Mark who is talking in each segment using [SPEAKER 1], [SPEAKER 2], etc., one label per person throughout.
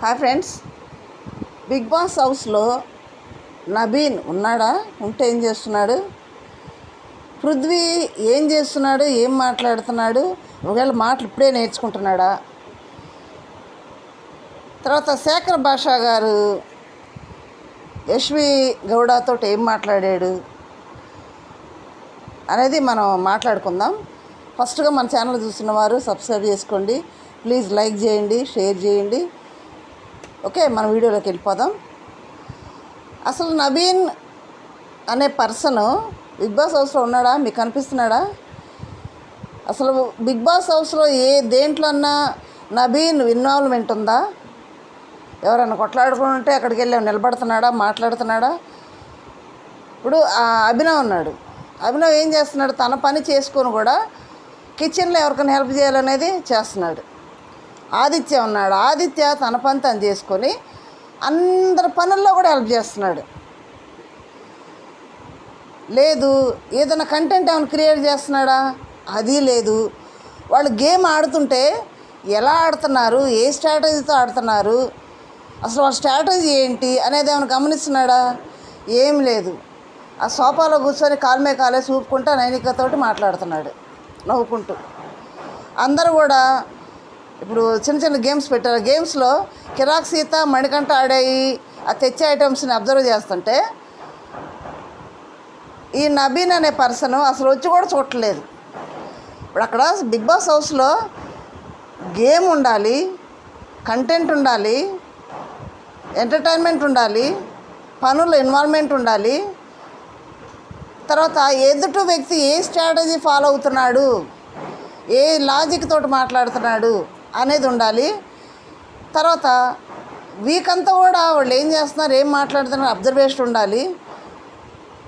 [SPEAKER 1] Hi friends. Big Boss హౌస్లో నబీన్ ఉన్నాడా? ఉంటే ఏం చేస్తున్నాడు? పృథ్వీ ఏం చేస్తున్నాడు? ఏం మాట్లాడుతున్నాడు? ఒకవేళ మాటలు ఇప్పుడే నేర్చుకుంటున్నాడా? తర్వాత శేఖర్ భాషా గారు యశ్వి గౌడతో ఏం మాట్లాడాడు? అనేది మనం మాట్లాడుకుందాం. ఫస్ట్గా మన ఛానల్ చూసిన వారు సబ్స్క్రైబ్ చేసుకోండి. ప్లీజ్ లైక్ చేయండి షేర్ చేయండి. ఓకే మన వీడియోలోకి వెళ్ళిపోదాం. అసలు నవీన్ అనే పర్సన్ బిగ్ బాస్ హౌస్లో ఉన్నాడా? మీకు కనిపిస్తున్నాడా? అసలు బిగ్ బాస్ హౌస్లో ఏ దేంట్లో అన్నా నవీన్ ఇన్వాల్వ్మెంట్ ఉందా? ఎవరైనా కొట్లాడుకుని ఉంటే అక్కడికి వెళ్ళి నిలబడుతున్నాడా? మాట్లాడుతున్నాడా? ఇప్పుడు ఆ అభినవ్ ఉన్నాడు. అభినవ్ ఏం చేస్తున్నాడు? తన పని చేసుకొని కూడా కిచెన్లో ఎవరికైనా హెల్ప్ చేయాలనేది చేస్తున్నాడు. ఆదిత్య ఉన్నాడు. ఆదిత్య తన పని తను చేసుకొని అందరి పనుల్లో కూడా హెల్ప్ చేస్తున్నాడు. లేదు ఏదైనా కంటెంట్ ఏమైనా క్రియేట్ చేస్తున్నాడా? అది లేదు. వాళ్ళు గేమ్ ఆడుతుంటే ఎలా ఆడుతున్నారు? ఏ స్ట్రాటజీతో ఆడుతున్నారు? అసలు వాళ్ళ స్ట్రాటజీ ఏంటి? అనేది ఏమైనా గమనిస్తున్నాడా? ఏం లేదు. ఆ సోఫాలో కూర్చొని కాలుమే కాలే చూపుకుంటా నైనికతోటి మాట్లాడుతున్నాడు. నవ్వుకుంటూ. అందరూ కూడా ఇప్పుడు చిన్న చిన్న గేమ్స్ పెట్టారు గేమ్స్లో కిరాక్ సీత మణికంఠ ఆడాయి. ఆ తెచ్చే ఐటమ్స్ని అబ్జర్వ్ చేస్తుంటే ఈ నబీన్ అనే పర్సన్ అసలు వచ్చి కూడా చూడట్లేదు. ఇప్పుడు అక్కడ బిగ్ బాస్ హౌస్లో గేమ్ ఉండాలి కంటెంట్ ఉండాలి ఎంటర్టైన్మెంట్ ఉండాలి పనుల ఇన్వాల్వ్మెంట్ ఉండాలి. తర్వాత ఎదుటి వ్యక్తి ఏ స్ట్రాటజీ ఫాలో అవుతున్నాడు? ఏ లాజిక్ తోటి మాట్లాడుతున్నాడు? అనేది ఉండాలి. తర్వాత వీక్ అంతా కూడా వాళ్ళు ఏం చేస్తున్నారు ఏం మాట్లాడుతున్నారు అబ్జర్వేషన్ ఉండాలి.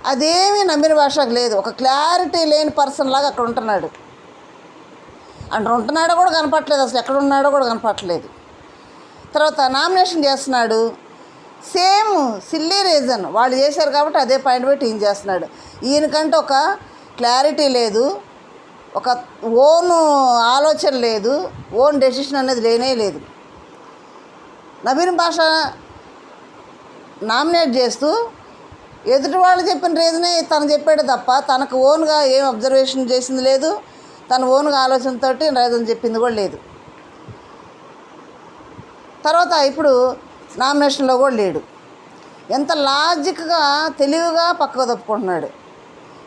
[SPEAKER 1] అదేమీ నమ్మిన భాషకు లేదు. ఒక క్లారిటీ లేని పర్సన్ లాగా అక్కడ ఉంటున్నాడు. అంటే ఉంటున్నాడో కూడా కనపట్లేదు అసలు ఎక్కడ ఉన్నాడో కూడా కనపట్లేదు తర్వాత నామినేషన్ చేస్తున్నాడు. Same silly reason. వాళ్ళు చేశారు కాబట్టి అదే పాయింట్ పెట్టి ఈయన చేస్తున్నాడు. ఈయనకంటే ఒక క్లారిటీ లేదు. ఒక ఓన్ ఆలోచన లేదు ఓన్ డెసిషన్ అనేది లేనే లేదు. నవీన్ భాష నామినేట్ చేస్తూ ఎదుటి వాళ్ళు చెప్పిన రీజనే తను చెప్పాడు తప్ప తనకు ఓన్గా ఏం అబ్జర్వేషన్ చేసింది లేదు తన ఓన్గా ఆలోచనతో రీజన్ చెప్పింది కూడా లేదు. తర్వాత ఇప్పుడు నామినేషన్లో కూడా లేడు. ఎంత లాజిక్గా తెలివిగా పక్కకు తప్పుకుంటున్నాడు.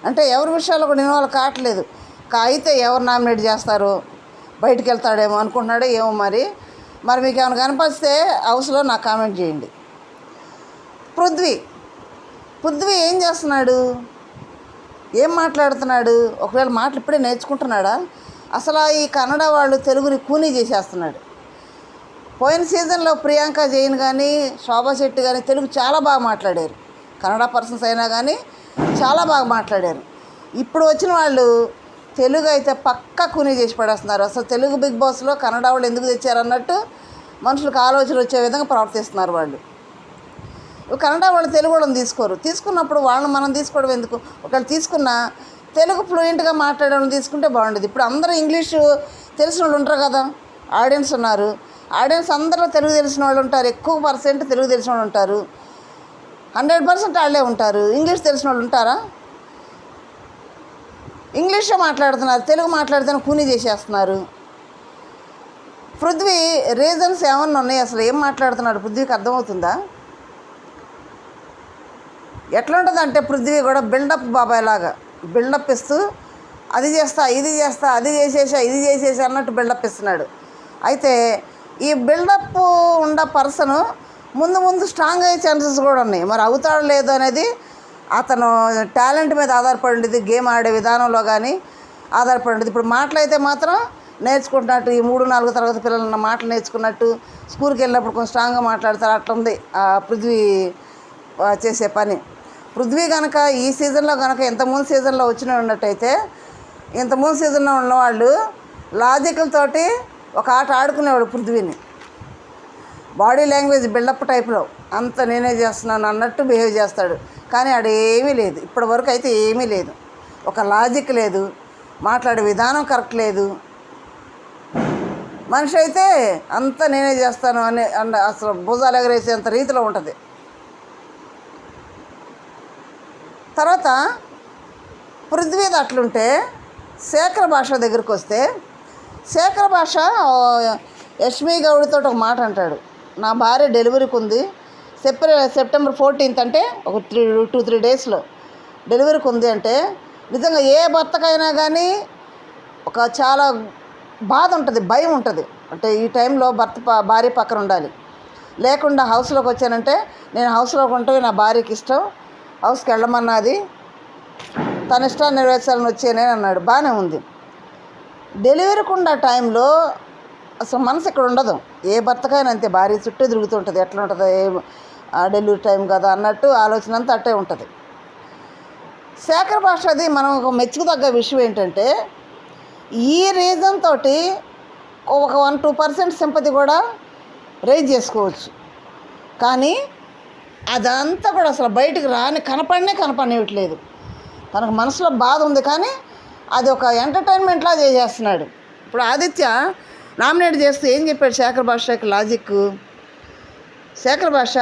[SPEAKER 1] అంటే ఎవరి విషయాల్లో కూడా ఇన్వాల్వ్ కావట్లేదు. అయితే ఎవరు నామినేట్ చేస్తారో? బయటికి వెళ్తాడేమో అనుకుంటున్నాడో ఏమో మరి. మరి మీకు ఏమైనా కనిపిస్తే హౌస్లో నాకు కామెంట్ చేయండి. పృథ్వీ పృథ్వీ ఏం చేస్తున్నాడు? ఏం మాట్లాడుతున్నాడు? ఒకవేళ మాటలు ఇప్పుడే నేర్చుకుంటున్నాడా? అసలు ఈ కన్నడ వాళ్ళు తెలుగుని కూనీ చేసేస్తున్నాడు. పోయిన సీజన్లో ప్రియాంక జైన్ కానీ శోభా శెట్టి కానీ తెలుగు చాలా బాగా మాట్లాడారు. కన్నడ పర్సన్స్ అయినా కానీ చాలా బాగా మాట్లాడారు. ఇప్పుడు వచ్చిన వాళ్ళు తెలుగు అయితే పక్కా కూనీ చేసి పడేస్తున్నారు. అసలు తెలుగు బిగ్ బాస్లో కన్నడ వాళ్ళు ఎందుకు తెచ్చారన్నట్టు మనుషులకు ఆలోచన వచ్చే విధంగా ప్రవర్తిస్తున్నారు వాళ్ళు. కన్నడ వాళ్ళు తెలుగు వాళ్ళని తీసుకోరు. తీసుకున్నప్పుడు వాళ్ళని మనం తీసుకోవడం ఎందుకు? ఒకవేళ తీసుకున్నా తెలుగు ఫ్లూయెంట్గా మాట్లాడడం తీసుకుంటే బాగుండేది. ఇప్పుడు అందరూ ఇంగ్లీషు తెలిసిన వాళ్ళు ఉంటారు కదా ఆడియన్స్ ఉన్నారు. ఆడియన్స్ అందరూ తెలుగు తెలిసిన వాళ్ళు ఉంటారు. ఎక్కువ పర్సెంట్ తెలుగు తెలిసిన వాళ్ళు ఉంటారు. హండ్రెడ్ పర్సెంట్ వాళ్ళే ఉంటారు. ఇంగ్లీష్ తెలిసిన వాళ్ళు ఉంటారా? ఇంగ్లీషే మాట్లాడుతున్నారు తెలుగు మాట్లాడితే కూనీ చేసేస్తున్నారు. పృథ్వీ రీజన్స్ ఏమన్నా ఉన్నాయి? అసలు ఏం మాట్లాడుతున్నాడు? పృథ్వీకి అర్థమవుతుందా? ఎట్లా పృథ్వీ కూడా బిల్డప్ బాబాయ్ లాగా బిల్డప్ ఇస్తూ అది చేస్తా ఇది చేస్తా అది చేసేసా ఇది చేసేసా అన్నట్టు బిల్డప్ ఇస్తున్నాడు. అయితే ఈ బిల్డప్ ఉన్న పర్సన్ ముందు ముందు స్ట్రాంగ్ అయ్యే ఛాన్సెస్ కూడా ఉన్నాయి. మరి అవుతాడో లేదో అనేది అతను టాలెంట్ మీద ఆధారపడి ఉండేది గేమ్ ఆడే విధానంలో కానీ ఆధారపడి ఉండేది. ఇప్పుడు మాటలైతే మాత్రం నేర్చుకుంటున్నట్టు ఈ మూడు నాలుగు తరగతి పిల్లలు మాటలు నేర్చుకున్నట్టు స్కూల్కి వెళ్ళినప్పుడు కొంచెం స్ట్రాంగ్గా మాట్లాడతారు అట్లా ఉంది ఆ పృథ్వీ చేసే పని. పృథ్వీ కనుక ఈ సీజన్లో కనుక ఇంతకుముందు సీజన్లో వచ్చిన ఉన్నట్టయితే ఇంతకుముందు సీజన్లో ఉన్నవాళ్ళు లాజికల్ తోటి ఒక ఆట ఆడుకునేవాడు పృథ్వీని. బాడీ లాంగ్వేజ్ బిల్డప్ టైప్లో అంత నేనే చేస్తున్నాను అన్నట్టు బిహేవ్ చేస్తాడు. కానీ ఆడు ఏమీ లేదు. ఇప్పటి వరకు అయితే ఏమీ లేదు. ఒక లాజిక్ లేదు. మాట్లాడే విధానం కరెక్ట్ లేదు. మనిషి అయితే అంతా నేనే చేస్తాను అని అండ్ అసలు భుజాలు ఎగరేసేంత రీతిలో ఉంటుంది. తర్వాత పృథ్వీది అట్లుంటే శేఖర భాష దగ్గరికి వస్తే శేఖర భాష యష్మి గౌడితో ఒక మాట అంటాడు. నా భార్య డెలివరీకి ఉంది. సెప్టెంబర్ సెప్టెంబర్ ఫోర్టీన్త్ అంటే ఒక త్రీ టూ త్రీ డేస్లో డెలివరీకి ఉంది అంటే నిజంగా ఏ భర్తకైనా కానీ ఒక చాలా బాధ ఉంటుంది భయం ఉంటుంది. అంటే ఈ టైంలో భర్త భార్య పక్కన ఉండాలి. లేకుండా హౌస్లోకి వచ్చానంటే నేను హౌస్లోకి ఉంటే నా భార్యకి ఇష్టం. హౌస్కి వెళ్ళమన్నది. తన ఇష్టాన్ని నెరవేర్చాలని వచ్చానే అన్నాడు. బాగానే ఉంది. డెలివరీకి ఉన్న టైంలో అసలు మనసు ఇక్కడ ఉండదు. ఏ భర్తకైనా అంతే భార్య చుట్టూ తిరుగుతుంటుంది ఎట్లా ఉంటుంది? ఏ ఆ డెలివరీ టైం కదా అన్నట్టు ఆలోచన అంతా అట్టే ఉంటుంది. శేఖర్ భాషది మనం ఒక విషయం ఏంటంటే ఈ రీజన్ తోటి ఒక వన్ టూ పర్సెంట్ సింపతి కూడా రేజ్ చేసుకోవచ్చు. కానీ అదంతా కూడా అసలు బయటకు రాని కనపడనే కనపడనివ్వట్లేదు. తనకు మనసులో బాధ ఉంది కానీ అది ఒక ఎంటర్టైన్మెంట్లా చేసేస్తున్నాడు. ఇప్పుడు ఆదిత్య నామినేట్ చేస్తూ ఏం చెప్పాడు శేఖర్ భాషకి లాజిక్? శేఖర్ భాష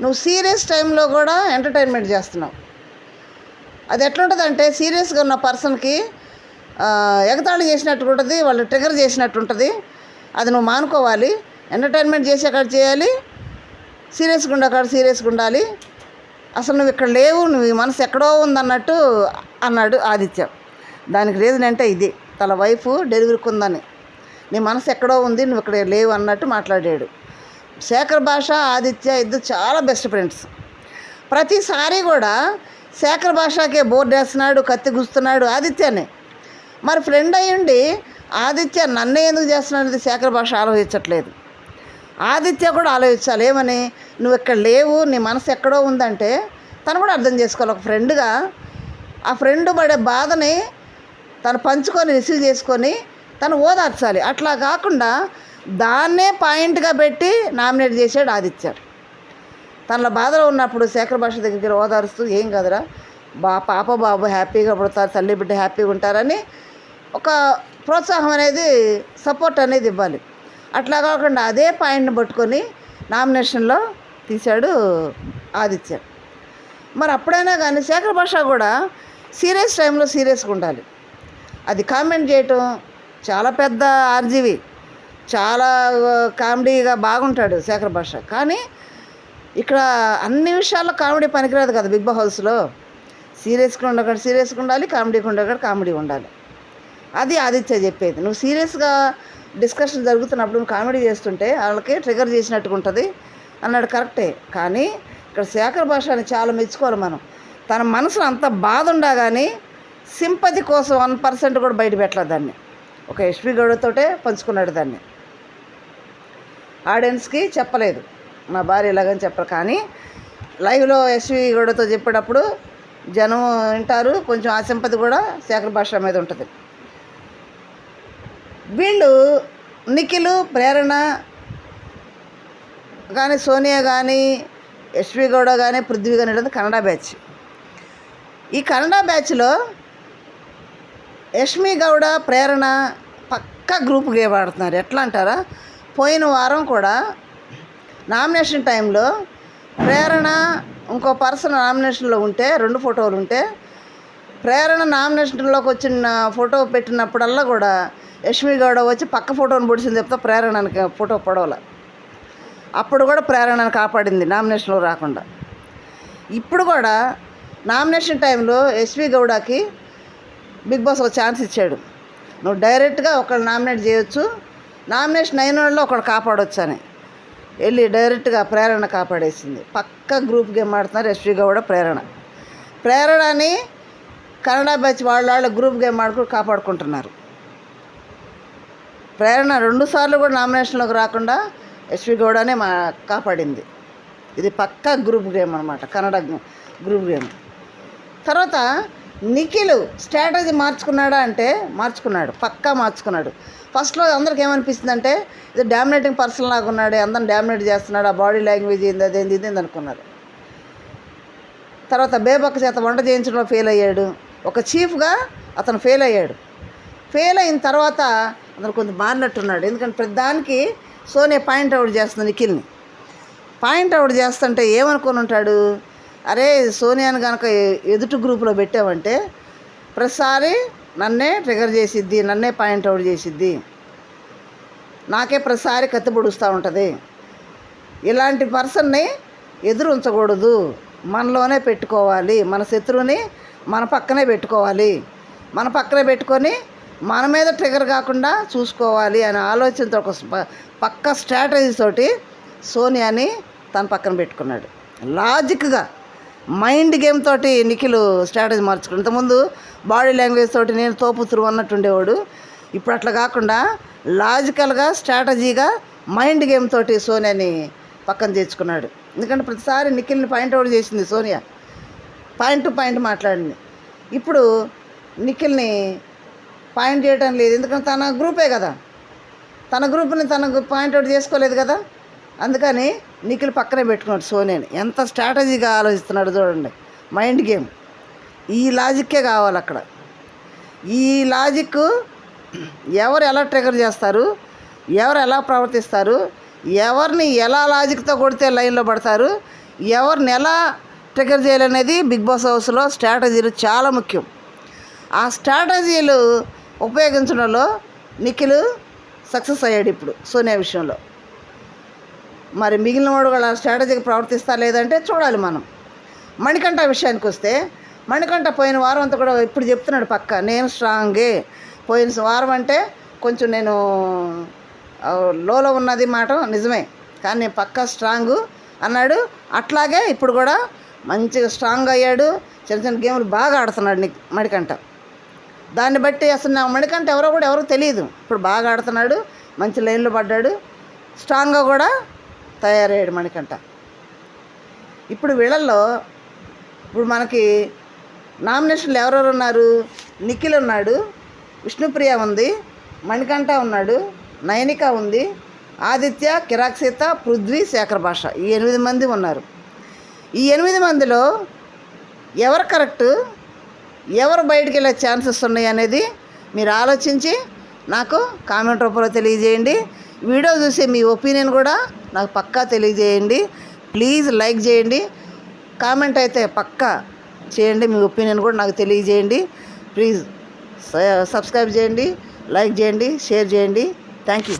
[SPEAKER 1] నువ్వు సీరియస్ టైంలో కూడా ఎంటర్టైన్మెంట్ చేస్తున్నావు. అది ఎట్లుంటుందంటే సీరియస్గా ఉన్న పర్సన్కి ఎగతాళి చేసినట్టు ఉంటుంది వాళ్ళు ట్రిగర్ చేసినట్టు ఉంటుంది. అది నువ్వు మానుకోవాలి ఎంటర్టైన్మెంట్ చేసే కాడ చేయాలి సీరియస్గా ఉండే కాడ సీరియస్గా ఉండాలి. అసలు నువ్వు ఇక్కడ లేవు నువ్వు మనసు ఎక్కడో ఉందన్నట్టు అన్నాడు ఆదిత్య. దానికి రీజన్ అంటే ఇది తన వైఫ్ డెలివరీకి ఉందని. నీ మనసు ఎక్కడో ఉంది నువ్వు ఇక్కడ లేవు అన్నట్టు మాట్లాడాడు. శేఖర్ భాష ఆదిత్య ఇద్దరు చాలా బెస్ట్ ఫ్రెండ్స్ ప్రతిసారి కూడా శేఖర్ భాషకే బోర్డు వేస్తున్నాడు కత్తి గుస్తున్నాడు ఆదిత్యనే. మరి ఫ్రెండ్ అయ్యుండి ఆదిత్య నన్నే ఎందుకు చేస్తున్నాడు శేఖర్ భాష ఆలోచించట్లేదు. ఆదిత్య కూడా ఆలోచించాలి ఏమని? నువ్వు ఇక్కడ లేవు నీ మనసు ఎక్కడో ఉందంటే తను కూడా అర్థం చేసుకోవాలి. ఒక ఫ్రెండ్గా ఆ ఫ్రెండ్ పడే బాధని తను పంచుకొని రిసీవ్ చేసుకొని తను ఓదార్చాలి. అట్లా కాకుండా దాన్నే పాయింట్గా పెట్టి నామినేట్ చేశాడు ఆదిత్య. తనలో బాధలో ఉన్నప్పుడు శేఖర్ భాష దగ్గరికి ఓదారుస్తూ ఏం కదరా బా పాప బాబు హ్యాపీగా పుడతారు తల్లి బిడ్డ హ్యాపీగా ఉంటారని ఒక ప్రోత్సాహం అనేది సపోర్ట్ అనేది ఇవ్వాలి. అట్లా కాకుండా అదే పాయింట్ని పట్టుకొని నామినేషన్లో తీశాడు ఆదిత్య. మరి అప్పుడైనా కానీ శేఖర్ భాష కూడా సీరియస్ టైంలో సీరియస్గా ఉండాలి. అది కామెంట్ చేయటం చాలా పెద్ద ఆర్జీవి. చాలా కామెడీగా బాగుంటాడు శేఖర్ భాష. కానీ ఇక్కడ అన్ని విషయాల్లో కామెడీ పనికిరాదు కదా బిగ్ బాస్ హౌస్లో. సీరియస్గా ఉండకూడదు సీరియస్గా ఉండాలి కామెడీగా ఉండకూడదు కామెడీ ఉండాలి. అది ఆదిత్య చెప్పేది. నువ్వు సీరియస్గా డిస్కషన్ జరుగుతున్నప్పుడు నువ్వు కామెడీ చేస్తుంటే వాళ్ళకి ట్రిగర్ చేసినట్టుగా ఉంటుంది అన్నాడు కరెక్టే. కానీ ఇక్కడ శేఖర్ భాషని చాలా మెచ్చుకోవాలి మనం. తన మనసులో అంత బాధ ఉండా కానీ సింపతి కోసం వన్ పర్సెంట్ కూడా బయట పెట్టలేదు దాన్ని. ఒక ఎస్పీ గౌడతోటే పంచుకున్నాడు దాన్ని. ఆడియన్స్కి చెప్పలేదు. నా భార్య ఇలాగని చెప్పరు. కానీ లైవ్లో ఎస్వి గౌడతో చెప్పేటప్పుడు జనం వింటారు. కొంచెం ఆ కూడా శేఖర్ భాష మీద ఉంటుంది. వీళ్ళు నిఖిల్ ప్రేరణ కానీ సోనియా కానీ ఎస్వి గౌడ కానీ పృథ్వీ కానీ కన్నడ బ్యాచ్. ఈ కన్నడ బ్యాచ్లో యష్మి గౌడ ప్రేరణ పక్క గ్రూప్ గేమ్ ఆడుతున్నారు ఎట్లా అంటారా? పోయిన వారం కూడా నామినేషన్ టైంలో ప్రేరణ ఇంకో పర్సన్ నామినేషన్లో ఉంటే రెండు ఫోటోలు ఉంటే ప్రేరణ నామినేషన్లోకి వచ్చిన ఫోటో పెట్టినప్పుడల్లా కూడా యష్మి గౌడ వచ్చి పక్క ఫోటోని పొడిచింది చెప్తా ప్రేరణకి ఫోటో పొడవల. అప్పుడు కూడా ప్రేరణను కాపాడింది నామినేషన్లో రాకుండా. ఇప్పుడు కూడా నామినేషన్ టైంలో ఎస్వి గౌడకి బిగ్ బాస్ ఒక ఛాన్స్ ఇచ్చాడు. నువ్వు డైరెక్ట్గా ఒకళ్ళు నామినేట్ చేయొచ్చు. నామినేషన్ అయిన వాళ్ళు ఒకడు కాపాడొచ్చు అని. వెళ్ళి డైరెక్ట్గా ప్రేరణ కాపాడేసింది. పక్క గ్రూప్ గేమ్ ఆడుతున్నారు ఎస్వి గౌడ ప్రేరణ. ప్రేరణని కన్నడ బ్యాచ్ వాళ్ళ వాళ్ళ గ్రూప్ గేమ్ ఆడుకుని కాపాడుకుంటున్నారు. ప్రేరణ రెండు సార్లు కూడా నామినేషన్లోకి రాకుండా ఎస్వి గౌడనే మా కాపాడింది. ఇది పక్కా గ్రూప్ గేమ్ అనమాట కన్నడ గ్రూప్ గేమ్. తర్వాత నిఖిల్ స్ట్రాటజీ మార్చుకున్నాడా అంటే మార్చుకున్నాడు పక్కా మార్చుకున్నాడు. ఫస్ట్లో అందరికి ఏమనిపిస్తుంది అంటే ఇది డామినేటింగ్ పర్సన్ లాగా ఉన్నాడు అందరిని డామినేట్ చేస్తున్నాడు ఆ బాడీ లాంగ్వేజ్ ఏంది అదేంది ఇది అనుకున్నారు. తర్వాత బేబక్క చేత వంట చేయించడంలో ఫెయిల్ అయ్యాడు. ఒక చీఫ్గా అతను ఫెయిల్ అయ్యాడు. ఫెయిల్ అయిన తర్వాత అతను కొంచెం మారినట్టున్నాడు. ఎందుకంటే ప్రతిదానికి సోనియా పాయింట్ అవుట్ చేస్తుంది నిఖిల్ని. పాయింట్ అవుట్ చేస్తుంటే ఏమనుకుని ఉంటాడు అరే సోనియాని కనుక ఎదుటి గ్రూపులో పెట్టామంటే ప్రతిసారి నన్నే ట్రిగర్ చేసిద్ది నన్నే పాయింట్ అవుట్ చేసిద్ది. నాకే ప్రతిసారి కత్తి పొడుస్తూ ఉంటుంది. ఇలాంటి పర్సన్ని ఎదురు ఉంచకూడదు మనలోనే పెట్టుకోవాలి. మన శత్రువుని మన పక్కనే పెట్టుకోవాలి. మన పక్కనే పెట్టుకొని మన మీద ట్రిగర్ కాకుండా చూసుకోవాలి అనే ఆలోచనతో ఒక పక్క స్ట్రాటజీ తోటి సోనియాని తన పక్కన పెట్టుకున్నాడు. లాజిక్గా మైండ్ గేమ్ తోటి నిఖిల్ స్ట్రాటజీ మార్చుకున్నాడు ఇంతకుముందు బాడీ లాంగ్వేజ్ తోటి నేను తోపుతురు అన్నట్టు ఉండేవాడు. ఇప్పుడు అట్లా కాకుండా లాజికల్గా స్ట్రాటజీగా మైండ్ గేమ్ తోటి సోనియాని పక్కన తెచ్చుకున్నాడు. ఎందుకంటే ప్రతిసారి నిఖిల్ని పాయింట్ అవుట్ చేసింది సోనియా. పాయింట్ టు పాయింట్ మాట్లాడింది. ఇప్పుడు నిఖిల్ని పాయింట్ చేయటం లేదు. ఎందుకంటే తన గ్రూపే కదా. తన గ్రూప్ని తన పాయింట్ అవుట్ చేసుకోలేదు కదా. అందుకని నిఖిల్ పక్కనే పెట్టుకున్నాడు సోనియాని. ఎంత స్ట్రాటజీగా ఆలోచిస్తున్నాడు చూడండి. Mind game. ఈ లాజిక్కే కావాలి అక్కడ. ఈ లాజిక్ ఎవరు ఎలా ట్రిగర్ చేస్తారు? ఎవరు ఎలా ప్రవర్తిస్తారు? ఎవరిని ఎలా లాజిక్తో కొడితే లైన్లో పడతారు? ఎవరిని ఎలా ట్రిగర్ చేయాలనేది బిగ్ బాస్ హౌస్లో స్ట్రాటజీలు చాలా ముఖ్యం. ఆ స్ట్రాటజీలు ఉపయోగించడంలో నిఖిల్ సక్సెస్ అయ్యాడు ఇప్పుడు సోనియా విషయంలో. మరి మిగిలిన వాడు కూడా స్ట్రాటజీకి ప్రవర్తిస్తా లేదంటే చూడాలి మనం. మణికంఠ విషయానికి వస్తే మణికంఠ పోయిన వారం అంతా కూడా ఇప్పుడు చెప్తున్నాడు పక్క నేను స్ట్రాంగే. పోయిన వారం అంటే కొంచెం నేను లోలో ఉన్నది మాట నిజమే కానీ నేను పక్క స్ట్రాంగ్ అన్నాడు. అట్లాగే ఇప్పుడు కూడా మంచిగా స్ట్రాంగ్ అయ్యాడు. చిన్న చిన్న గేమ్లు బాగా ఆడుతున్నాడు ని మణికంఠ. దాన్ని బట్టి అసలు నా మణికంఠ ఎవరో కూడా ఎవరో తెలియదు. ఇప్పుడు బాగా ఆడుతున్నాడు మంచి లైన్లో పడ్డాడు. స్ట్రాంగ్గా కూడా తయారయ్యాడు మణికంఠ. ఇప్పుడు వీళ్ళల్లో ఇప్పుడు మనకి నామినేషన్లు ఎవరెవరు ఉన్నారు? నిఖిల్ ఉన్నాడు విష్ణుప్రియ ఉంది మణికంఠ ఉన్నాడు నయనిక ఉంది ఆదిత్య కిరాక్ సీత పృథ్వీ శేఖర్ భాష. ఈ ఎనిమిది మంది ఉన్నారు. ఈ ఎనిమిది మందిలో ఎవరు కరెక్ట్? ఎవరు బయటికి వెళ్ళే ఛాన్సెస్ ఉన్నాయి అనేది మీరు ఆలోచించి నాకు కామెంట్ రూపంలో తెలియజేయండి. వీడియో చూసి మీ ఒపీనియన్ కూడా నాకు పక్కా తెలియజేయండి. ప్లీజ్ లైక్ చేయండి. కామెంట్ అయితే పక్కా చేయండి. మీ ఒపీనియన్ కూడా నాకు తెలియజేయండి. ప్లీజ్ సబ్స్క్రైబ్ చేయండి. లైక్ చేయండి. షేర్ చేయండి. Thank you